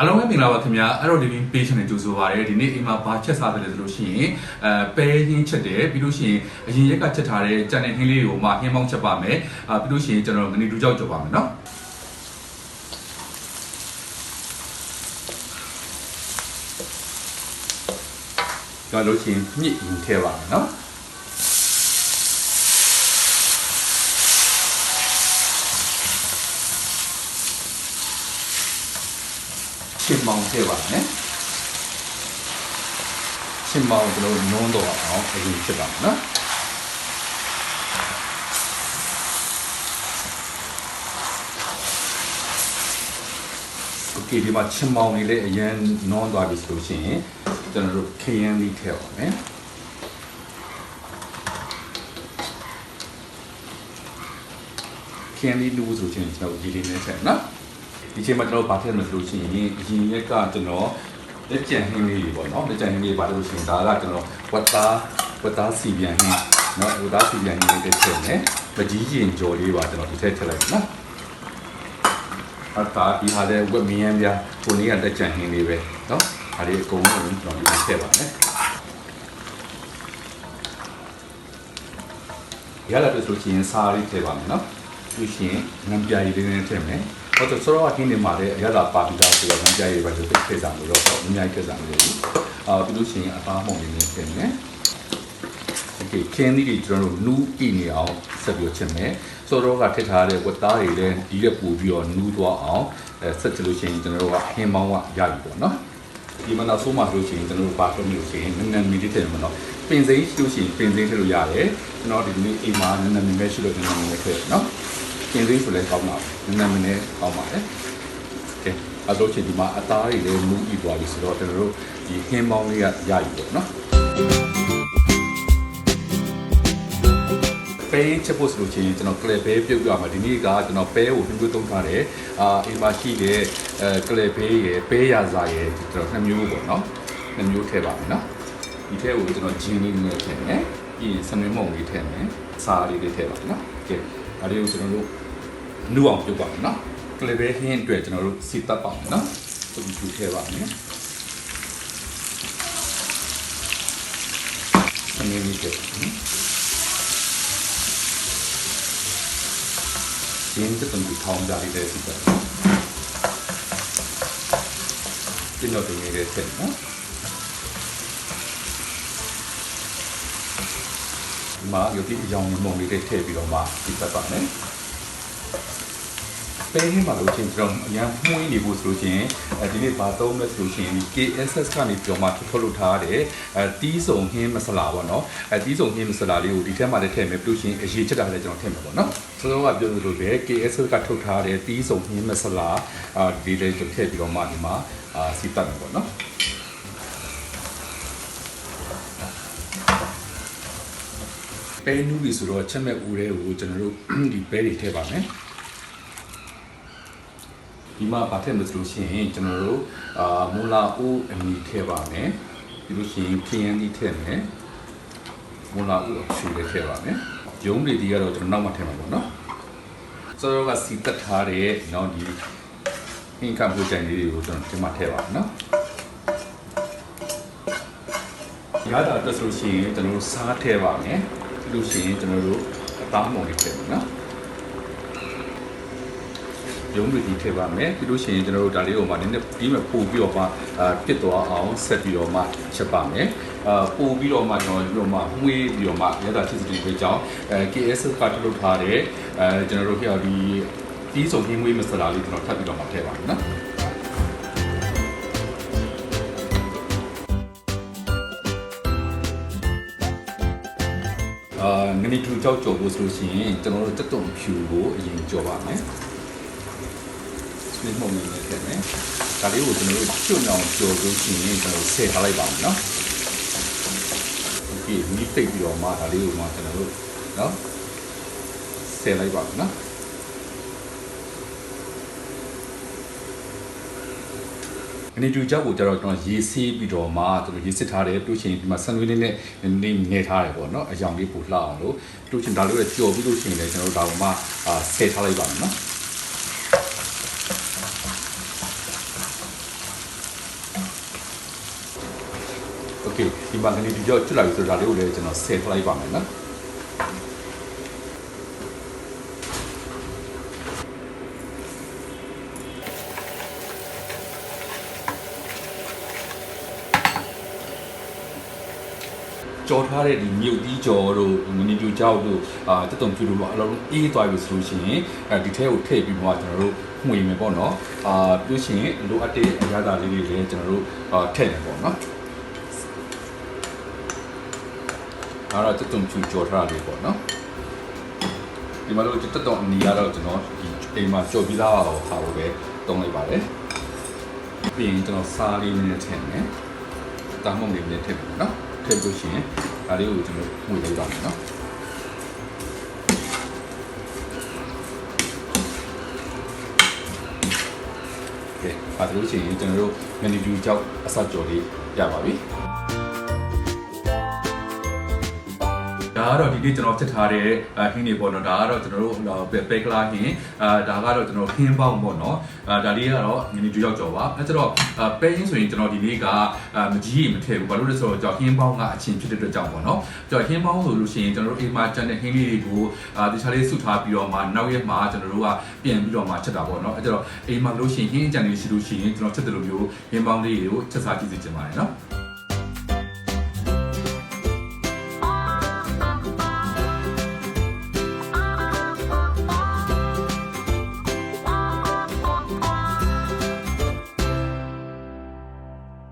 အားလုံးပဲမင်္ဂလာပါခင်ဗျာအဲ့တော့ living page နဲ့ကြိုဆိုပါရစေဒီနေ့အိမ်မှာဘာချက်စားတယ်လဲဆိုလို့ရှိရင်အဲပဲရင်းချက်တယ်ပြီးလို့ရှိရင်အရင်ရက်ကချက်ထားတဲ့ကြံတဲ့ဟင်းလေးတွေကိုမှဟင်းပေါင်းချက်ပါမယ်အာပြီးလို့ရှိရင်ကျွန်တော်ငနေတူကြောက်ကြော်ပါမယ်နော်ကြော်လို့ရှိရင်မြစ်ယူထဲပါမယ်နော် ချင်းမောင်ထဲပါမယ်ချင်းမောင်ကျွန်တော်နုံးတော့အောင်အရင်ချက်ပါမယ်နော် โอเคဒီမှာချင်းမောင်လေးလည်းအရင်နွမ်းသွားပြီဆိုလို့ရှိရင်ကျွန်တော်တို့ခရမ်းလေးထည့်ပါမယ်ခရမ်းလေးလို့ဆိုရင်ကျွန်တော်ဒီလေးနဲ့ထည့်နော် ဒီချိန်မှာကျွန်တော်ဗာထည့်မယ်ဆိုလို့ရှိရင်ရင်ရက်ကကျွန်တော်လက်ကျန်ဟင်းလေးတွေပေါ့နော်လက်ကျန်ဟင်းလေးဗာလို့ရှိရင်ဒါကကျွန်တော်ဝတ်သားဝတ်သားစီပြန်ဟင်းနော်ဝတ်သားစီပြန်ဟင်းလေးတစ်ချက်နဲ့ပကြီးရင်ကြော်လေးပါကျွန်တော်ဒီထည့်ထည့်လိုက်နော်အတားဒီဟာလည်းဝက်မင်းရံပြကိုနေကလက်ကျန်ဟင်းလေးပဲနော်ဒါလေးအကုန်လုံးကျွန်တော်ဒီထည့်ပါမယ်ရလာပြီဆိုရင်စားလေးထည့်ပါမယ်နော်ပြီးရှင်ငံပြားရည်လေးနဲ့ထည့်မယ် ဟောတော့ဆောရဟင်းနေမှာလည်းအရသာပါပြီးသားဆိုတော့ငမ်းပြားရည်ပဲလို့ထည့်စားလို့တော့အများကြီးထည့်စားလို့ရတယ်အာပြီးလို့ရှိရင်အသားမှုန်လေးနဲ့ထည့်မယ် โอเคခင်းသီးတွေကျွန်တော်တို့နူးကြည့်နေအောင်ဆက်ပြီးတော့ချက်မယ်ဆိုတော့ကထည့်ထားတဲ့ဝတ်သားတွေလည်းဒီရက်ပူပြီးတော့နူးသွားအောင်အဲဆက်ချလို့ရှိရင်ကျွန်တော်တို့ကဟင်းပေါင်းကရပြီပေါ့နော်ဒီမှာနောက်ဆုံးမှဆိုလို့ရှိရင်ကျွန်တော်တို့ပါတော့မျိုးရှိရင်နည်းနည်းမီဒီထည့်မှာတော့ပင်စိမ်းရှိလို့ရှိရင်ပင်စိမ်းထည့်လို့ရတယ်ကျွန်တော်ဒီနေ့အိမ်မှာနည်းနည်းမီမဲရှိလို့နည်းနည်းမီမဲထည့်နော် ကင်လေးဆိုလည်းကောင်းပါဘူးနာမည်နဲ့ကောင်းပါတယ်ကဲအတော့ချင်ဒီမှာအသားတွေလည်းမူးဤသွားပြီဆိုတော့ကျွန်တော်တို့ဒီဟင်းပေါင်းလေးကရယူပေါ့နော်ပဲချက်ဖို့ဆိုလို့ချင်းကျွန်တော်ကလဲပဲပြုတ်ရမှာဒီနေ့ကကျွန်တော်ပဲကိုနှမျိုးသုံးထားတယ်အာအိမ်မှာရှိတဲ့အဲကလဲပဲရယ်ပဲရစာရယ်ကျွန်တော်နှမျိုးပေါ့နော်နှမျိုးထည့်ပါမယ်နော်ဒီထဲကိုကျွန်တော်ဂျင်းလေးနဲ့ထည့်မယ်ပြီးရင်စမင်းမုံလေးထည့်မယ်စာလေးလေးထည့်ပါမယ်နော်ကဲ ဒါလေးကိုကျွန်တော်တို့နူအောင်ပြုတ်ပါမယ်နော်ကလစ်ပဲဟင်းအတွက်ကျွန်တော်တို့စီတပ်ပါမယ်နော်သူ့ထည့်ပါမယ်စနွေးလေးထည့်ပါမယ်ရင်းတက်တူထောင်းကြလေးတဲ့စီပဲဒီတော့တင်နေတဲ့ဆက်နော် ဒီမှာရုပ်တိအကြောင်းမုံလေးတွေထည့်ပြီးတော့မှဒီပတ်ပါမယ်ပဲဟင်းမှာလို့ချင်းကျွန်တော်အရင်မှုန်းနေဖို့ဆိုလို့ချင်းအဲဒီနေ့ဘာသုံးလဲဆိုလို့ချင်း KSS ကနေပြောမှထုတ်လုပ်ထားတဲ့အဲတီးစုံဟင်းမဆလာပေါ့နော်အဲတီးစုံဟင်းမဆလာလေးကိုဒီထဲမှာလည်းထည့်မယ်ပြီးလို့ချင်းအရေးချက်တာလည်းကျွန်တော်ထည့်မယ်ပေါ့နော်ဆိုတော့ကပြောသလိုပဲ KSS ကထုတ်ထားတဲ့တီးစုံဟင်းမဆလာအာဒီလေးကျွန်တော်ထည့်ပြီးတော့မှဒီမှာအာစီပတ်မယ်ပေါ့နော် ပဲနူးပြီဆိုတော့ချက်မဲ့ဦးတဲ့ကိုကျွန်တော်တို့ဒီပဲတွေထည့်ပါမယ်ဒီမှာဗာထည့်မယ်ဆိုလို့ရှိရင်ကျွန်တော်တို့အာမူလာဦးအမီထည့်ပါမယ်ပြီးလို့ရှိရင်ခင်းရန်ဒီထည့်မယ်မူလာဦးအချူလေးထည့်ပါမယ်ရုံးတွေဒီကတော့ကျွန်တော်နောက်မှထည့်မှာပေါ့နော်စောစောကစီတက်ထားတဲ့နော်ဒီဟင်းကပ်ဖို့ကြိုင်လေးတွေကိုကျွန်တော်ဒီမှာထည့်ပါမယ်နော်ရတာတက်ဆိုလို့ရှိရင်ကျွန်တော်စားထည့်ပါမယ် လို့ရှိရင်ကျွန်တော်တို့အသားမုံလေးထည့်ပါနော်ရုံးတွေဒီထည့်ပါမယ်ပြီးလို့ရှိရင်ကျွန်တော်တို့ဒါလေးကိုမှနည်းနည်းပြီးမှပို့ပြီးတော့မှအာပြစ်သွားအောင်ဆက်ပြီးတော့မှချက်ပါမယ်အာပို့ပြီးတော့မှကျွန်တော်တို့မှမှွေးပြီးတော့မှရတာချစ်စတီပဲကြောင်းအဲ KS ကထုတ်လုပ်ထားတဲ့အဲကျွန်တော်တို့ပြောဒီဒီစုံဟင်းမွေးမစလာလေးကျွန်တော်ထပ်ပြီးတော့မှထည့်ပါမယ်နော် ငနီထူကြောက်ကြော်ဖို့ဆိုလို့ရှိရင်ကျွန်တော်တို့တက်တုံဖြူကိုအရင်ကြော်ပါမယ်ဒီမှုန်လေးနဲ့ထည့်မယ်။ဒါလေးကိုကျွန်တော်တို့ကျွတ်အောင်ကြော်လို့ရှိရင်ကျွန်တော်ဆယ်ထားလိုက်ပါမယ်နော်။ဒီမီးပိတ်ပြီးတော့မှဒါလေးကိုမှကျွန်တော်တို့နော်ဆယ်လိုက်ပါမယ်နော်။ ကနေတူကြောက်ကိုကျတော့ကျွန်တော်ရေးဆေးပြီးတော့မှသူတို့ရေးစစ်ထားတယ်တို့ရှင်ဒီမှာဆန်နွေးလေးနဲ့နေနေထားတယ်ပေါ့နော်အယောင်လေးပိုလှအောင်လို့တို့ရှင်ဒါလေးတော့ကြော်ပြီးလို့ရှင်လည်းကျွန်တော်ဒါပေါ်မှာဆယ်ထားလိုက်ပါမယ်နော်โอเคဒီမှာကနေဒီကြောက်ချွတ်လိုက်ဆိုတော့ဒါလေးကိုလည်းကျွန်တော်ဆယ်ထားလိုက်ပါမယ်နော် ကြော်ထားတဲ့ဒီမြုပ်တီးကြော်တို့ငနေပြူကြောက်တို့အာတက်တုံပြူတို့အလုံးအေးသွားပြီဆိုလို့ရှိရင်အဲဒီထဲကိုထည့်ပြီးမှကျွန်တော်တို့မှွေမယ်ပေါ့နော်အာပြလို့ရှိရင်လိုအပ်တဲ့အရာသာလေးတွေလည်းကျွန်တော်တို့အာထည့်နေပေါ့နော်အဲ့တော့တက်တုံချူကြော်ထားတာလေးပေါ့နော်ဒီမှာလို့တက်တုံအနီကတော့ကျွန်တော်ဒီအိမ်မှာကြော်ပြီးသားဟာကိုပဲတုံးလိုက်ပါတယ်ပြီးရင်ကျွန်တော်စားလေးနည်းနည်းထည့်မယ်တာမုံလေးနည်းနည်းထည့်မယ်နော် ထည့်လို့ရှိရင်ဒါလေးကိုကျွန်တော်မှုလိုက်တော့မယ်နော်ကဲအဲဒါလို့ရှိရင်ကျွန်တော်တို့မနီပြူကြောက်အစကြော်လေးရပါပြီ ကတော့ဒီနေ့ကျွန်တော်ချက်ထားတဲ့ဟင်းတွေပေါ့နော်ဒါကတော့ကျွန်တော်တို့ပဲပဲကလာဟင်းအာဒါကတော့ကျွန်တော်ဟင်းပေါင်းပေါ့နော်အာဒါလေးကတော့ငင်းကြွရောက်ကြော်ပါအဲကျတော့ပဲဟင်းဆိုရင်ကျွန်တော်ဒီနေ့ကမကြီးရေမထည့်ဘူးဘာလို့လဲဆိုတော့ကျွန်တော်ဟင်းပေါင်းကအချင်းဖြစ်တဲ့အတွက်ကြောင့်ပေါ့နော်ကျွန်တော်ဟင်းပေါင်းဆိုလို့ရှိရင်ကျွန်တော်တို့အိမ်မှာကျန်တဲ့ဟင်းလေးတွေကိုအာတခြားလေးစုထားပြီးတော့မှနောက်ရက်မှာကျွန်တော်တို့ကပြင်ပြီးတော့မှချက်တာပေါ့နော်အဲကျတော့အိမ်မှာလို့ရှိရင်ဟင်းအကြံလေးရှိလို့ရှိရင်ကျွန်တော်ချက်တယ်လို့မျိုးဟင်းပေါင်းလေးတွေကိုချက်စားကြည့်စီချင်ပါတယ်နော်